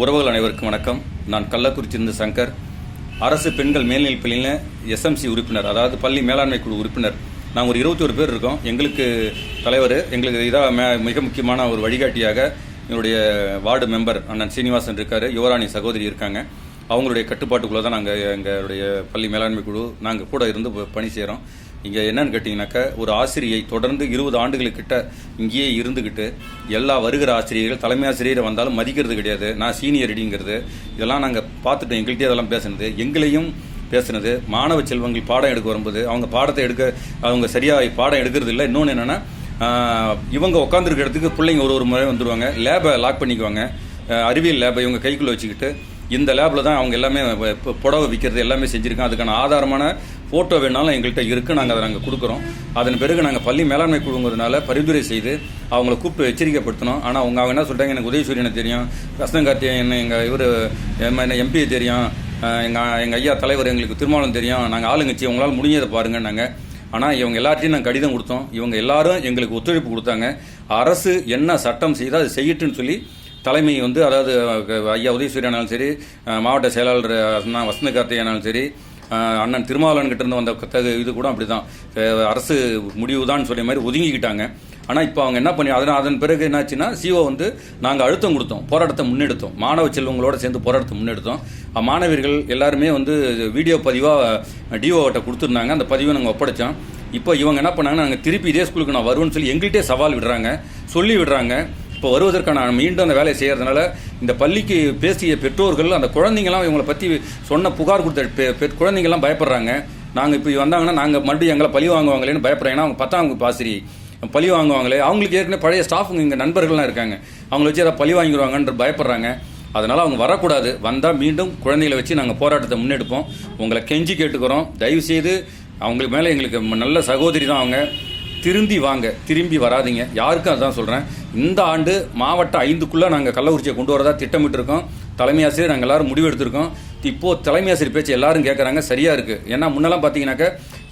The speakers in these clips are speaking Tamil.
உறவுகள் அனைவருக்கும் வணக்கம். நான் கள்ளக்குறிச்சிருந்த சங்கர். அரசு பெண்கள் மேல்நிலைப் பள்ளியில் எஸ்எம்சி உறுப்பினர் அதாவது பள்ளி மேலாண்மை குழு உறுப்பினர். நாங்கள் ஒரு இருபத்தி ஒரு பேர் இருக்கோம். எங்களுக்கு தலைவர் எங்களுக்கு இதாக மே மிக முக்கியமான ஒரு வழிகாட்டியாக என்னுடைய வார்டு மெம்பர் அண்ணன் சீனிவாசன் இருக்கார். யுவராணி சகோதரி இருக்காங்க. அவங்களுடைய கட்டுப்பாட்டுக்குள்ளே தான் நாங்கள் எங்களுடைய பள்ளி மேலாண்மை குழு நாங்கள் கூட இருந்து பணி செய்கிறோம் இங்கே என்னன்னு கேட்டிங்கனாக்கா ஒரு ஆசிரியை தொடர்ந்து இருபது ஆண்டுகளுக்கிட்ட இங்கேயே இருந்துக்கிட்டு எல்லா வருகிற ஆசிரியர்கள் தலைமை ஆசிரியர் வந்தாலும் மதிக்கிறது கிடையாது. நான் சீனியர் அடிங்கிறது இதெல்லாம் நாங்கள் பார்த்துட்டோம். எங்கள்கிட்டயே அதெல்லாம் பேசுனது. எங்களையும் பேசுனது. மாணவ செல்வங்கள் பாடம் எடுக்க வரும்போது அவங்க பாடத்தை எடுக்க அவங்க சரியாக பாடம் எடுக்கிறது இல்லை. இன்னொன்று என்னென்னா இவங்க உட்காந்துருக்க இடத்துக்கு பிள்ளைங்க ஒரு ஒரு முறை வந்துடுவாங்க லேபை லாக் பண்ணிக்குவாங்க. அறிவியல் லேபை இவங்க கைக்குள்ளே வச்சுக்கிட்டு இந்த லேபில் தான் அவங்க எல்லாமே வ- புடவை விற்கிறது எல்லாமே செஞ்சுருக்கோம் அதுக்கான ஆதாரமான ஃபோட்டோ வேணாலும் எங்கள்கிட்ட இருக்குது நாங்கள் அதை நாங்கள் கொடுக்குறோம். அதன் பிறகு நாங்கள் பள்ளி மேலாண்மை குழுங்கிறதுனால பரிந்துரை செய்து அவங்கள கூப்பிட்டு எச்சரிக்கைப்படுத்தணும் ஆனால் அவங்க அவங்க என்ன சொல்கிறாங்க எனக்கு உதயசூரியனை தெரியும். ரத்னகார்த்தியன் எங்கள் இவர் என்ன எம்பி தெரியும். எங்கள் எங்கள் ஐயா தலைவர் எங்களுக்கு திருமாவளம் தெரியும். நாங்கள் ஆளுங்கட்சி உங்களால் முடிஞ்சதை பாருங்க நாங்கள் ஆனால் இவங்க எல்லார்ட்டையும் நாங்கள் கடிதம் கொடுத்தோம். இவங்க எல்லாரும் எங்களுக்கு ஒத்துழைப்பு கொடுத்தாங்க. அரசு என்ன சட்டம் செய்தால் அது செய்யட்டுன்னு சொல்லி தலைமை வந்து அதாவது ஐயா உதயசூரியனாலும் சரி மாவட்ட செயலாளர் அண்ணா வசந்த கார்த்திகானாலும் சரி அண்ணன் திருமாவளவன் கிட்ட இருந்து வந்த இது கூட அப்படிதான். தான் அரசு முடிவு தான் சொல்லிய மாதிரி ஒதுங்கிக்கிட்டாங்க. ஆனால் இப்போ அவங்க என்ன பண்ணி அதனால் அதன் பிறகு என்னாச்சுன்னா சிஓ வந்து நாங்கள் அழுத்தம் கொடுத்தோம் போராட்டத்தை முன்னெடுத்தோம். மாணவ செல்வங்களோட சேர்ந்து போராட்டத்தை முன்னெடுத்தோம். மாணவர்கள் எல்லாருமே வந்து வீடியோ பதிவாக டிஓட்ட கொடுத்துருந்தாங்க. அந்த பதிவை நாங்கள் ஒப்படைச்சோம். இப்போ இவங்க என்ன பண்ணாங்க நாங்கள் திருப்பி இதே ஸ்கூலுக்கு நான் வருவேன்னு சொல்லி எங்கள்கிட்டே சவால் விடுறாங்க. சொல்லி விடுறாங்க. இப்போ வருவதற்கான மீண்டும் அந்த வேலையை செய்கிறதுனால இந்த பள்ளிக்கு பேசிய பெற்றோர்கள் அந்த குழந்தைங்களாம் இவங்களை பற்றி சொன்ன புகார் கொடுத்த பெ- பயப்படுறாங்க. நாங்கள் இப்போ வந்தாங்கன்னா நாங்கள் மறுபடியும் எங்களை பழி வாங்குவாங்களேன்னு பயப்படுறாங்கன்னா அவங்க பத்தாம் வகுப்பு ஆசிரியர் பழி வாங்குவாங்களே. அவங்களுக்கு ஏற்கனவே பழைய ஸ்டாஃபுங்க இங்கே நண்பர்கள்லாம் இருக்காங்க. அவங்கள வச்சு ஏதாவது பழி வாங்கிடுவாங்கன்ற பயப்படுறாங்க. அதனால் அவங்க வரக்கூடாது. வந்தால் மீண்டும் குழந்தைகளை வச்சு நாங்கள் போராட்டத்தை முன்னெடுப்போம். உங்களை கெஞ்சி கேட்டுக்கிறோம். தயவுசெய்து அவங்களுக்கு மேலே எங்களுக்கு ம- நல்ல சகோதரி தான் அவங்க. திரும்பி வாங்க திரும்பி வராதீங்க. யாருக்கும் அதுதான் சொல்கிறேன் இந்த ஆண்டு மாவட்டம் ஐந்துக்குள்ளே நாங்கள் கள்ளக்குறிச்சியை கொண்டு வரதா திட்டமிட்டிருக்கோம். தலைமை ஆசிரியர் நாங்கள் எல்லோரும் முடிவு எடுத்திருக்கோம். இப்போது தலைமை ஆசிரியர் பேச்சு எல்லாரும் கேட்குறாங்க சரியாக இருக்குது ஏன்னா முன்னெல்லாம் பார்த்தீங்கன்னாக்கா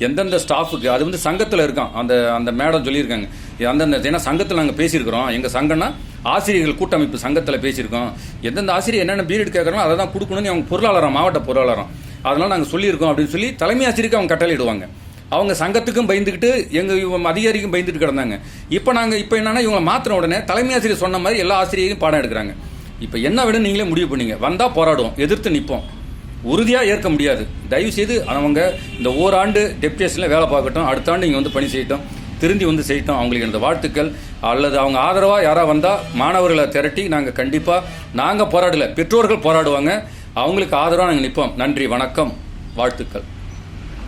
எந்தெந்த ஸ்டாஃபுக்கு அது வந்து சங்கத்தில் இருக்கான் அந்த அந்த மேடம் சொல்லியிருக்காங்க. இது அந்தந்த ஏன்னா சங்கத்தில் நாங்கள் பேசியிருக்கிறோம். எங்கள் சங்கம்னா ஆசிரியர்கள் கூட்டமைப்பு சங்கத்தில் பேசியிருக்கோம். எந்தெந்த ஆசிரியர் என்னென்ன பீரியட் கேட்குறோம் அதை தான் கொடுக்கணும்னு அவங்க பொருளாளரம் மாவட்ட பொருளாளரம். அதனால் நாங்கள் சொல்லியிருக்கோம் அப்படின்னு சொல்லி தலைமை ஆசிரியருக்கு அவங்க கட்டளையிடுவாங்க. அவங்க சங்கத்துக்கும் பயந்துக்கிட்டு எங்கள் இவங்க அதிகாரிக்கும் பயந்துட்டு கிடந்தாங்க. இப்போ நாங்கள் இப்போ என்னன்னா இவங்க மாற்றின உடனே தலைமை ஆசிரியர் சொன்ன மாதிரி எல்லா ஆசிரியரையும் பாடம் எடுக்கிறாங்க. இப்போ என்ன வேணும் நீங்களே முடிவு பண்ணீங்க. வந்தால் போராடுவோம் எதிர்த்து நிற்போம் உறுதியாக ஏற்க முடியாது. தயவு செய்து அவங்க இந்த ஓராண்டு டெப்டேஷனில் வேலை பார்க்கட்டும். அடுத்த ஆண்டு இங்கே வந்து பணி செய்யட்டும். திருந்தி வந்து செய்யட்டும். அவங்களுக்கு இந்த வாழ்த்துக்கள். அல்லது அவங்க ஆதரவாக யாராக வந்தால் மாணவர்களை திரட்டி நாங்கள் கண்டிப்பாக நாங்கள் போராடலை பெற்றோர்கள் போராடுவாங்க. அவங்களுக்கு ஆதரவாக நாங்கள் நிற்போம் நன்றி வணக்கம் வாழ்த்துக்கள்.